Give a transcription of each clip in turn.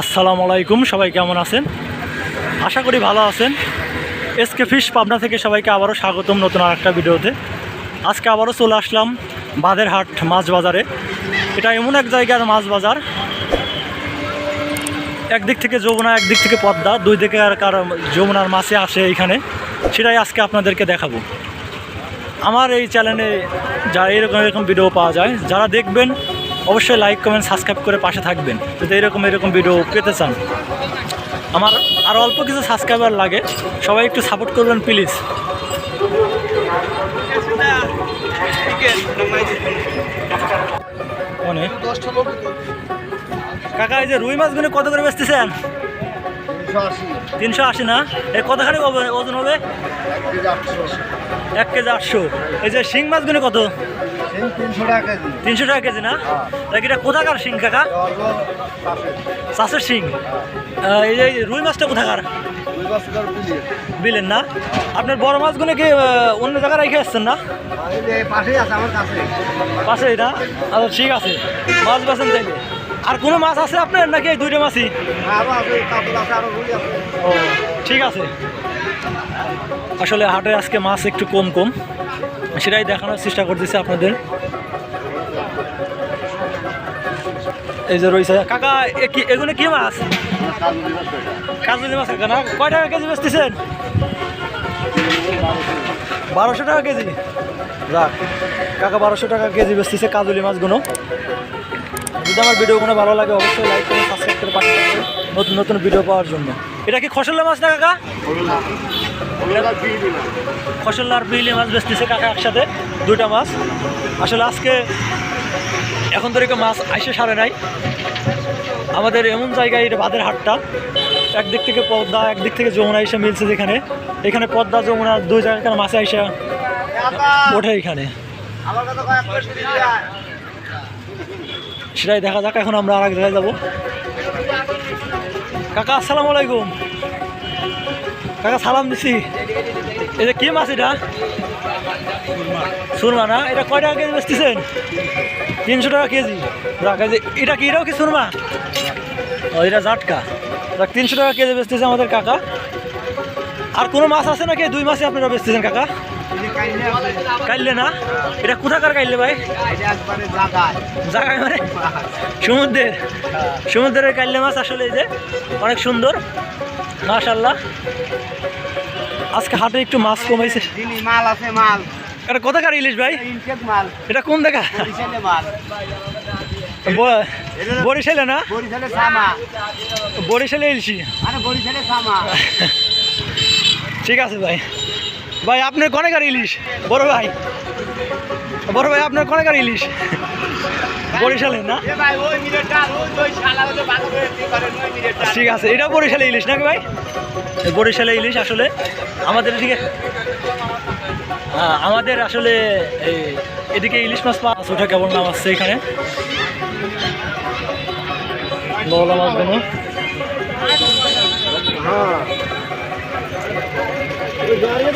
আসসালামু আলাইকুম, সবাই কেমন আছেন? আশা করি ভালো আছেন। এসকে ফিশ পাবনা থেকে সবাইকে আবারও স্বাগতম নতুন আর একটা ভিডিওতে। আজকে আবারও চলে আসলাম বাঁধেরহাট মাছ বাজারে। এটা এমন এক জায়গার মাছ বাজার। একদিক থেকে যমুনা, একদিক থেকে পদ্মা, দুই দিকে আর কার যমুনার মাছে আসে এইখানে সেটাই আজকে আপনাদেরকে দেখাবো। আমার এই চ্যানেলে যা এরকম এরকম ভিডিও পাওয়া যায়, যারা দেখবেন অবশ্যই লাইক কমেন্ট সাবস্ক্রাইব করে পাশে থাকবেন যদি এরকম এরকম ভিডিও পেতে চান। আমার আর অল্প কিছু সাবস্ক্রাইবার লাগে, সবাই একটু সাপোর্ট করবেন প্লিজ কাকা, এই যে রুই মাছগুলো কত করে বেচতেছেন? দুশো তিনশো আশি না? এ কতখানি ওজন হবে? এক কেজি আটশো। এই যে শিং মাছগুলো কত? তিনশো টাকা কেজি। না? হ্যাঁ। এটা কোথাকার শিং কাকা? চাষের শিং। এই যে রুই মাছটা কোথাকার? বিলেন না? আপনার বড় মাছগুলো কি অন্য জায়গায় রেখে আসছেন না? এই যে পাশেই আছে আমার কাছে পাশেই না? আচ্ছা ঠিক আছে। মাছ বেছেন তাইলে। আর কোনো মাছ আছে আপনার নাকি এই দুইটা মাছই? ও ঠিক আছে। আসলে হাটে আজকে মাছ একটু কম কম। সেটাই দেখানোর চেষ্টা করতেছি আপনাদের। এই যে রয়েছে, কাকা এগুলো কি মাছ? কাজুলি মাছ কাকা না? কয় টাকা কেজি বেচতেছেন বারোশো টাকা কেজি। যাক, কাকা বারোশো টাকা কেজি বেচতেছে কাজুলি মাছগুলো। যদি আমার ভিডিওগুলো ভালো লাগে, অবশ্যই লাইক করে সাবস্ক্রাইব করে পাঠিয়ে নতুন নতুন ভিডিও পাওয়ার জন্য। এটা কি খসল্লা মাছ না, কাকা? খসল্লা আর বিলি মাছ বেচতেছে কাকা একসাথে দুইটা মাছ। আসলে আজকে এখন তো মাছ আইসে সারে নাই। আমাদের এমন জায়গায় এটা বাদের হাটটা। একদিক থেকে পদ্মা একদিক থেকে যমুনা এসে মিলছে যেখানে। এখানে পদ্মা যমুনা দুই জায়গায় মাছে আইসা ওঠে এখানে। সেটাই দেখা যাক এখন আমরা আর এক জায়গায় যাব। কাকা আসসালামু আলাইকুম। কাকা, সালাম দিছি। যে কি মাছ এটা? সুরমা না? এটা কয় টাকা কেজি বেচতেছেন? তিনশো টাকা কেজি। এটা কি? এটাও কি সুরমা? ও, এটা জাটকা। তিনশো টাকা কেজি বেচতেছে আমাদের কাকা। আর কোনো মাছ আছে নাকি? দুই মাসে আপনারা বেচতেছেন, কাকা? কাইলে না? এটা কোথাকার কাইলে ভাই? এটা জাগায়। মানে সমুদ্রের সমুদ্রের কাল্লে মাছ আসলে এই যে অনেক সুন্দর। মাশাল্লাহ আজকে হাটে একটু মাছ কমাইছে মাল আছে মাল। এটা কোথাকার ইলিশ ভাই? মাল। এটা কোন দেখা মাল। বরিশালে না? বরিশালে সামা। বরিশালে ইলিশি। আরে বরিশালে সামা। ঠিক আছে ভাই। ভাই আপনার কনেকার ইলিশ? বড় ভাই। বড় ভাই আপনার কনেকার ইলিশ? বরিশালে না? ঠিক আছে এটা বরিশালে ইলিশ নাকি ভাই? বরিশালে ইলিশ আসলে আমাদের এদিকে হ্যাঁ, আমাদের আসলে এদিকে ইলিশ মাছ পাওয়া আছে, ওটা কেমন নাম আসছে এখানে? লওলা মাছগুলো। হ্যাঁ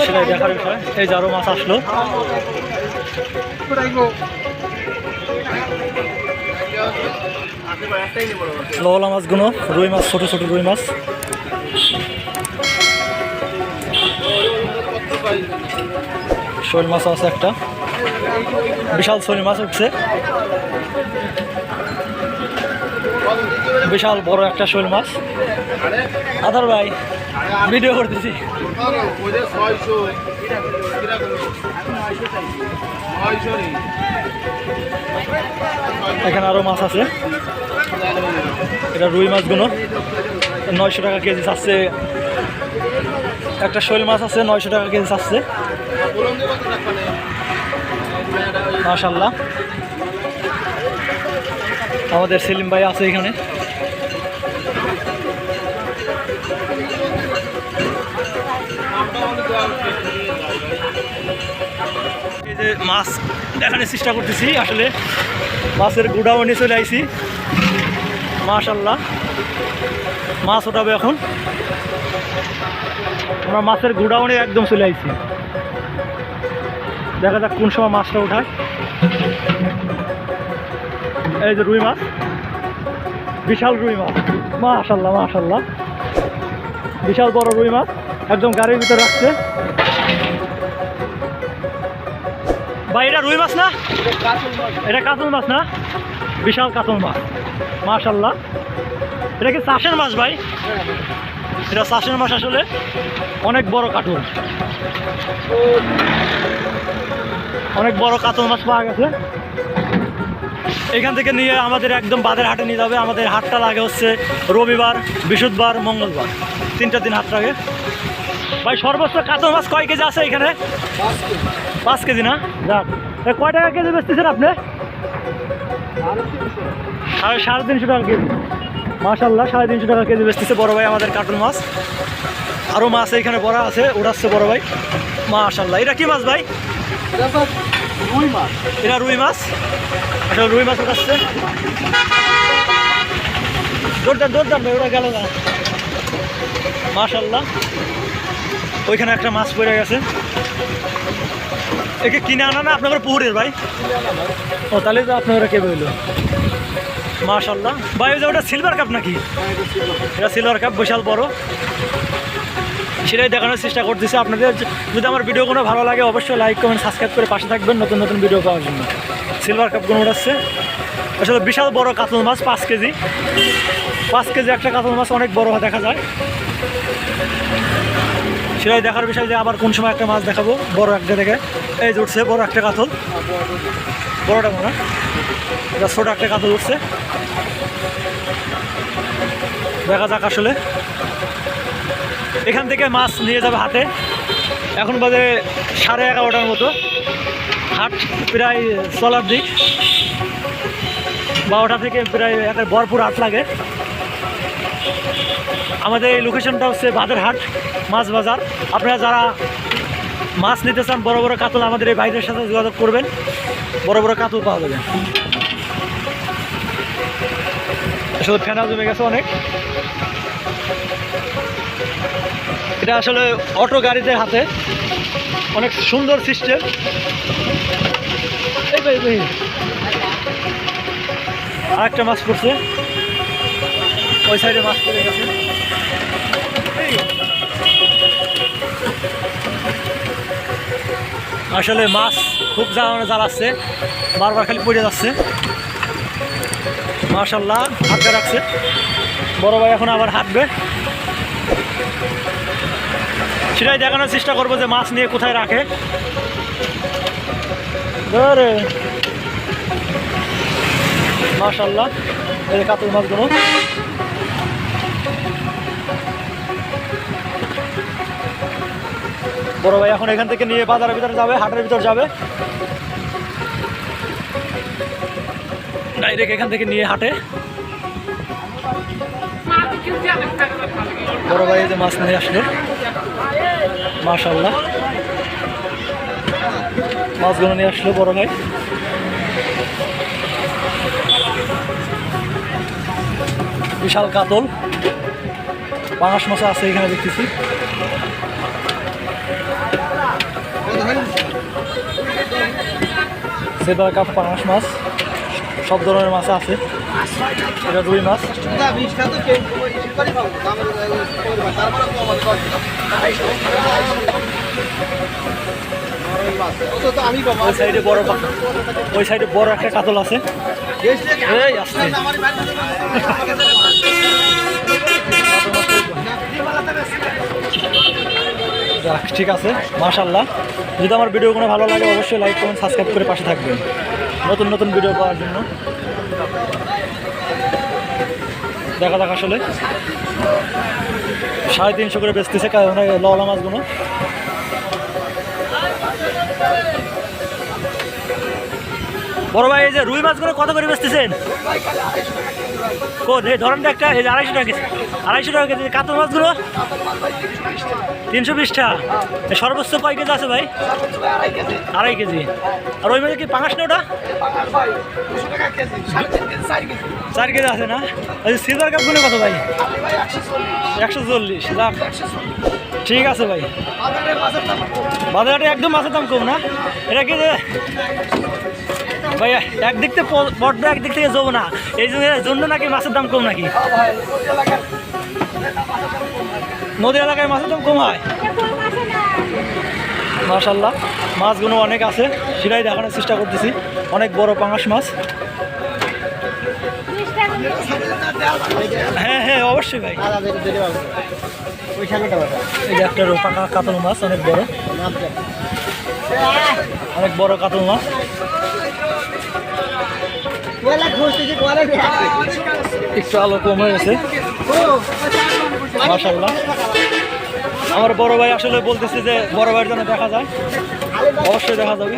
সেটাই দেখার বিষয়। এই আরও মাছ আসলো। লওলা মাছগুলো, রুই মাছ, ছোট ছোট রুই মাছ। শোল মাছ আছে একটা। বিশাল শোল মাছ উঠছে। বিশাল বড় একটা শোল মাছ। আধার ভাই ভিডিও করতেছি। এখানে আরও মাছ আছে। এটা রুই মাছগুলো। নয়শো টাকা কেজি চাচ্ছে। একটা শৈল মাছ আছে, নয়শো টাকা কেজি চাচ্ছে। মাশাল্লাহ আমাদের সেলিম ভাই আছে এখানে। যে মাছ দেখানোর চেষ্টা করতেছি, আসলে মাছের গুডাউনে চলে আইছি। মাশাল্লাহ মাছ ওঠাবে এখন। আমরা মাছের গুডাউনে একদম চলে আইছি। দেখা যাক কোন সময় মাছটা ওঠায় এই যে রুই মাছ। বিশাল রুই মাছ। মাশাল্লাহ মাশাল্লাহ বিশাল বড় রুই মাছ। একদম গাড়ির ভিতরে রাখছে ভাই, এটা রুই মাছ না? এটা কাতল মাছ না? বিশাল কাতল মাছ। মাশাল্লাহ। এটা কি চাষের মাছ ভাই? এটা চাষের মাছ আসলে। অনেক বড় কাতল। অনেক বড় কাতল মাছ পাওয়া গেছে। এখান থেকে নিয়ে আমাদের একদম বাদের হাটে নিয়ে যাবে। আমাদের হাটটা লাগে হচ্ছে রবিবার, বৃহস্পতিবার, মঙ্গলবার। তিনটা দিন হাট লাগে। ভাই, সর্বোচ্চ কাতল মাছ কয় কেজি আছে এখানে? পাঁচ কেজি না? যাক। কয় টাকা কেজি বেচতেছেন আপনি? সাড়ে সাড়ে তিনশো টাকা কেজি। মাশাল্লাহ সাড়ে তিনশো টাকা কেজি বেচতেছে বড় ভাই আমাদের কাতল মাছ। আরও মাছ এখানে বড় আছে উড়াচ্ছে বড় ভাই। মাশাল্লাহ এটা কি মাছ ভাই? রুই মাছ। এটা রুই মাছ? আসলে রুই মাছ উঠাচ্ছে দৌড়দান দৌড়দান ভাই ওরা গেল না। মাশাল্লাহ ওইখানে একটা মাছ পড়ে গেছে। একে কিনে আনা না আপনাদের পুকুরের ভাই। ও তাহলে তো আপনারা কে বলল মাশাল্লাহ ভাই ওই যে ওটা সিলভার কাপ নাকি? এটা সিলভার কাপ বিশাল বড়। সেটাই দেখানোর চেষ্টা করতেছি আপনাদের। যদি আমার ভিডিওগুলো ভালো লাগে অবশ্যই লাইক কমেন্ট সাবস্ক্রাইব করে পাশে থাকবেন নতুন নতুন ভিডিও পাওয়ার জন্য। সিলভার কাপগুলো উঠাচ্ছে আসলে বিশাল বড় কাতল মাছ পাঁচ কেজি। পাঁচ কেজি একটা কাতল মাছ অনেক বড় দেখা যায়। সেটাই দেখার বিষয় যে আবার কোন সময় একটা মাছ দেখাবো, বড় একটা দেখে। এই উঠছে, বড় একটা কাতল। বড়টা মনে। এটা ছোট একটা কাতল উঠছে। দেখা যাক আসলে। এখান থেকে মাছ নিয়ে যাবে হাটে এখন বাজে সাড়ে এগারোটার মতো। হাট প্রায় চলার দিক। বারোটা থেকে প্রায় একটা ভরপুর হাট লাগে। আমাদের এই লোকেশনটা হচ্ছে বাজার মাছ বাজার। আপনারা যারা মাছ নিতে চান, বড় বড় কাতল আমাদের এই ভাইদের সাথে যোগাযোগ করবেন। বড় বড় কাতল পাওয়া যাবে। আসলে ফেনা জমে গেছে অনেক। এটা আসলে অটো গাড়িদের হাতে। অনেক সুন্দর সিস্টেম। আরেকটা মাছ পড়ছে। ওই সাইডে মাছ পড়ে গেছে। আসলে মাছ খুব জ্বালানো জ্বালাচ্ছে, বারবার খালি পড়ে যাচ্ছে। মাশাল্লাহ হাতটা রাখছে। বড় ভাই এখন আবার হাঁটবে। সেটাই দেখানোর চেষ্টা করব যে মাছ নিয়ে কোথায় রাখে। এই কাতল মাছগুলো। বড় ভাই এখন এখান থেকে নিয়ে বাজারের ভিতরে যাবে, হাটের ভিতর যাবে। ডাইরেক্ট এখান থেকে নিয়ে হাটে। বড় ভাই যে মাছ নিয়ে আসলো। মাশাল্লাহ মাছগুলো নিয়ে আসলো বড় ভাই। বিশাল কাতল। পাঙাশ মাছ আছে এখানে দেখতেছি। সেবার কাপ পাঙাশ মাছ সব ধরনের মাছ আছে। এটা রুই মাছ। ওই সাইডে বড় ওই সাইডে বড় একটা কাতল আছে এই আসছে যাক, ঠিক আছে মাশাল্লাহ যদি আমার ভিডিও কোনো ভালো লাগে, অবশ্যই লাইক কমেন্ট সাবস্ক্রাইব করে পাশে থাকবেন। নতুন নতুন ভিডিও পাওয়ার জন্য। দেখা যাক আসলে। সাড়ে তিনশো করে বেচতেছে কারণ লওয়ালা মাছগুলো। বড় ভাই, এই যে রুই মাছগুলো কত করে বেচতেছেন? কোন? এই ধরনটা একটা, এই যে আড়াইশো টাকা কেজি, আড়াইশো টাকা কেজি কাতল মাছগুলো তিনশো বিশটা। সর্বোচ্চ কয় কেজি আছে ভাই? আড়াই কেজি। আর ওই মাঝে কি পাঙাশ না ওটা? চার কেজি আছে না? ওই সিলভার কাপগুলো কত ভাই? একশো চল্লিশ লাখ ঠিক আছে ভাই। বাজারে একদম মাছের দাম কম না? এটা কি যে ভাই একদিক থেকে পদ্মা একদিক থেকে যাব না। এই জন্য- নাকি মাছের দাম কম নাকি? নদী এলাকায় মাছের দাম কম হয়? মাশাল্লাহ, মাছগুলো অনেক আছে। সেটাই দেখানোর চেষ্টা করতেছি। অনেক বড় পাঙাশ মাছ। হ্যাঁ হ্যাঁ অবশ্যই ভাই। এই একটা পাকা কাতল মাছ, অনেক বড়। অনেক বড় কাতল মাছ। একটু আলো কম গেছে। মাসাল্লাহ আমার বড় ভাই আসলে বলতেছে যে বড় ভাইয়ের জন্য দেখা যায়। অবশ্যই দেখা যাবে।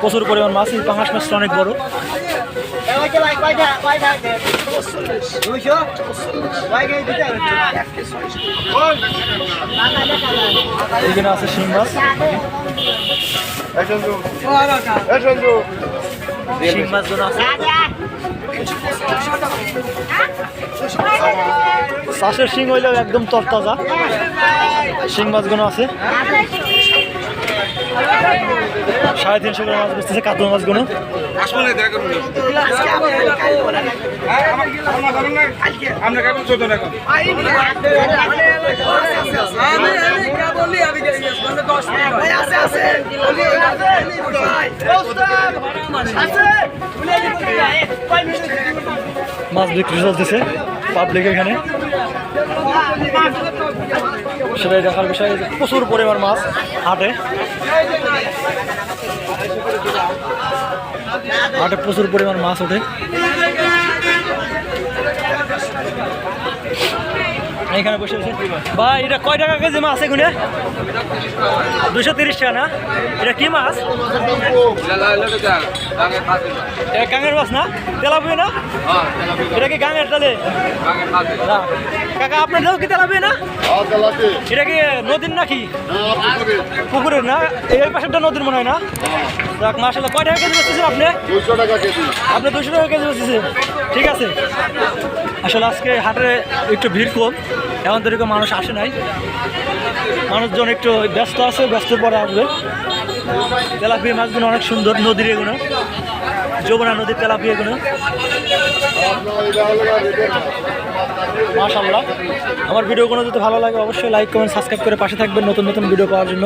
প্রচুর পরিমাণ মাছ, এই পাঙাশ মাছটা অনেক বড়। এখানে আছে শিং মাছ। শিং মাছগুলো আছে। চাষের শিং হইলেও একদম তরতাজা। শিং মাছগুলো আছে। সাড়ে তিনশো গ্রাম মাছ বেচতেছে কাতল মাছগুলো মাছ বিক্রি চলতেছে পাবলিক এখানে। সেটাই দেখার বিষয় প্রচুর পরিমাণ মাছ হাটে। হাটে প্রচুর পরিমাণ মাছ ওঠে। এখানে বসে বসে ভাই, এটা কয় টাকা কেজি মাছ এখানে? দুশো তিরিশ টাকা না? এটা কি মাছ? এটা গাঙের মাছ না? তেলাপিয়া না? এটা কি গাঙের তালে কাকা, আপনার কি তেলাপিয়া না? এটা কি নদীর নাকি? পুকুরের না? এই পাশেরটা নদীর মনে হয় না? দেখ মাসাল্লাহ কয় টাকা কেজি বেচতেছেন আপনি? দুশো টাকা কেজি আপনি দুশো টাকা কেজি বেচতেছেন। ঠিক আছে। আসলে আজকে হাটে একটু ভিড় কম। এখন তো এরকম মানুষ আসে নাই। মানুষজন একটু ব্যস্ত আছে ব্যস্ত পরে আসবে। তেলাপিয়া মাছগুলো অনেক সুন্দর, নদীর এগুলো। যমুনা নদীর তেলাপিয়া এগুলো। মাশাল্লাহ আমার ভিডিওগুলো যদি ভালো লাগে, অবশ্যই লাইক কমেন্ট সাবস্ক্রাইব করে পাশে থাকবেন নতুন নতুন ভিডিও পাওয়ার জন্য।